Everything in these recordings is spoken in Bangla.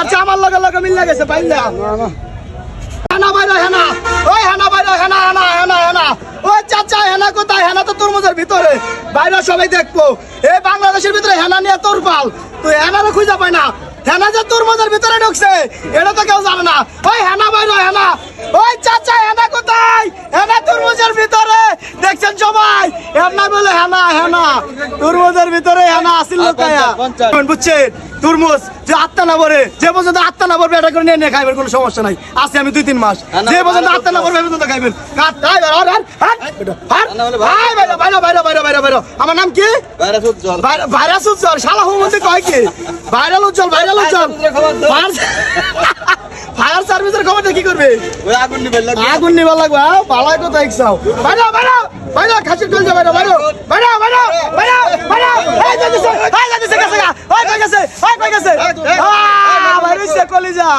আচ্ছা আমার লগে লগে মিল লাগেছে পাইলা হেনা বাইরে, হেনা। ওই হেনা বাইরে, হেনা হেনা হেনা হেনা। ওই চাচা, হেনা কোথায়? হেনা তো তরমুজের ভিতরে। বাইরে সবাই দেখব। এই বাংলাদেশের ভিতরে হেনা নিয়ে তোর পাল। তুই হেনারে খুঁজে পাই না। হেনা যে তরমুজের ভিতরে ঢুকছে, এটা তো কেউ জানে না। ওই হেনা বাইরে, হেনা। ওই চাচা হেনা কোথায় হেনা তরমুজের ভিতরে দেখছেন সবাই হেনা বলে হেনা হেনা তরমুজের ভিতরে হেনা আসিল লোকায়া। বুঝছেন তরমুজ যে আত্মা না ভরে যে পর্যন্ত আত্মা না ভরবে এটা করে নিয়ে নিয়ে খাইবেন কোনো সমস্যা নাই। আছে আমি দুই তিন মাস যে পর্যন্ত আত্মা না ভরবে পর্যন্ত খাইবেন। আমার নাম কি? ভাইরাস উজ্জ্বল। শালা হুমন্দি কয় কি? Viral Ujjwal viral Ujjwal. Fire সার্ভিসের খবরটা কি করবে? আগুন নিবেন লাগবে। আগুন নিবার লাগবে বাইরে বাইরে বাইরে খাসির বাইরে বাইরে বাইরে এই যাইতেছে এই যাইতেছে গেছে গা ওই কই গেছে ওই কই গেছে আহ বাইরে সে কলিজা।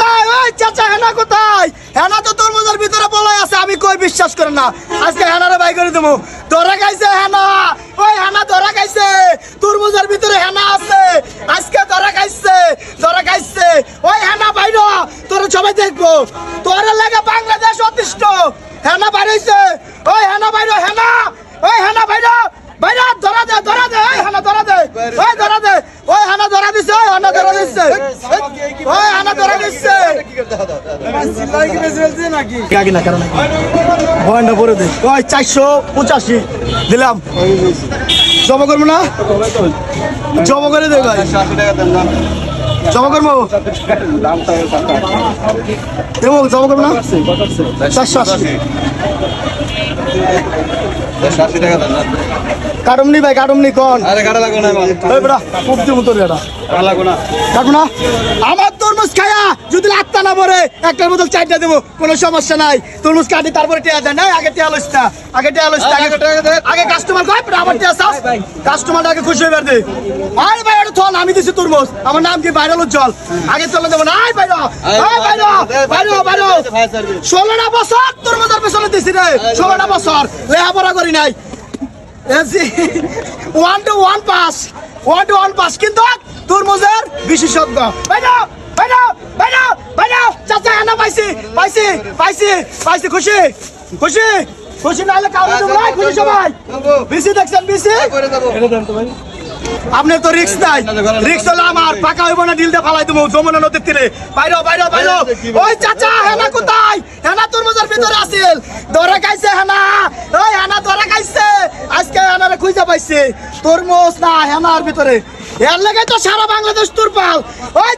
তাই, ওই চাচা হেনা কোথায়? হেনা তো তরমুজের ভিতরে বলাই আছে, আমি কই বিশ্বাস করে না। আজকে হেনারে বাই করে দেবো ধরা খাইছে হেনা। ওই হেনা ধরা খাইছে। তরমুজের ভিতরে হেনা আছে। আজকে ধরা খাইছে ধরা খাইছে। ওই হেনা বাইর তোর সবাই দেখব। তোর লাগে বাংলাদেশ অতিষ্ঠ। হেনা বাইরেছে ওই হেনা বাইর হেনা বাইর বাইর ধরা দে ধরা দে ওই হেনা ধরা দে ওই ধরা দে ওই হেনা ধরা হেনা ধরা দিচ্ছে। ওই হেনা ধরা দিচ্ছে। গাগি না কারণ ভয়টা পরে দে। ওই চারশো পঁচাশি দিলাম। জমা করব না? জমা করে দে ভাই। একশো দেন না জমা করব? দেবো জমা করব না? চারশো আশি। কাটুমনি ভাই কাটুমনি কোন? আরে কাটা লাগবে না বেটা খুব দিব তোর এটা। কাটা লাগবে না। কাকু না। আমার তরমুজ খায়া যদি আত্মা না পরে একটার বদল চারটা দেবো কোনো সমস্যা নাই। তরমুজ কাটি তারপরে টিয়া দেয় না আগে টিয়া লইস না। আগে টিয়া লইস না। আগে টাকা দে। আগে কাস্টমার কয় পরে আমার টিয়া চাস? কাস্টমারটা আগে খুশি হইবার দে আরে ভাই এটা থন আমি দিছি তরমুজ। আমার নাম কি? ভাইরাল উজ্জ্বল। আগে চলে দেবো না। বাইরো বাইরো বাইরো বাইরো ষোলোটা বছর তোর মধ্যে পেছনে দিছি রে। ষোলোটা বছর লেখাপড়া করি নাই। One two one pass one two one pass কিন্তু তোর মজার বিশেষজ্ঞ। বাইনা বাইনা বাইনা বাইনা চাচা আনা পাইছি পাইছি পাইছি পাইছি। খুশি খুশি খুশি নাহলে কাউকে দেবো না খুশি সবাই। বিসি দেখছেন বিসি? করে তো রিক্স নাই। রিক্স হলে আমার। পাকা হইব না ডিলটা ফালাই দেবো। যমুনা নদীর তীরে। বাইরো বাইরো বাইরো। ওই চাচা হেনা কোথায়? হেনা তরমুজের ভিতরে আছিল। ধরে খাইছে হেনা। ওই হেনা ধরে খাইছে। আজকে হেনারে খুঁজে পাইছে। তরমুজ না হেনার ভিতরে। এর লেগে তো সারা বাংলাদেশ তুরপাল ওই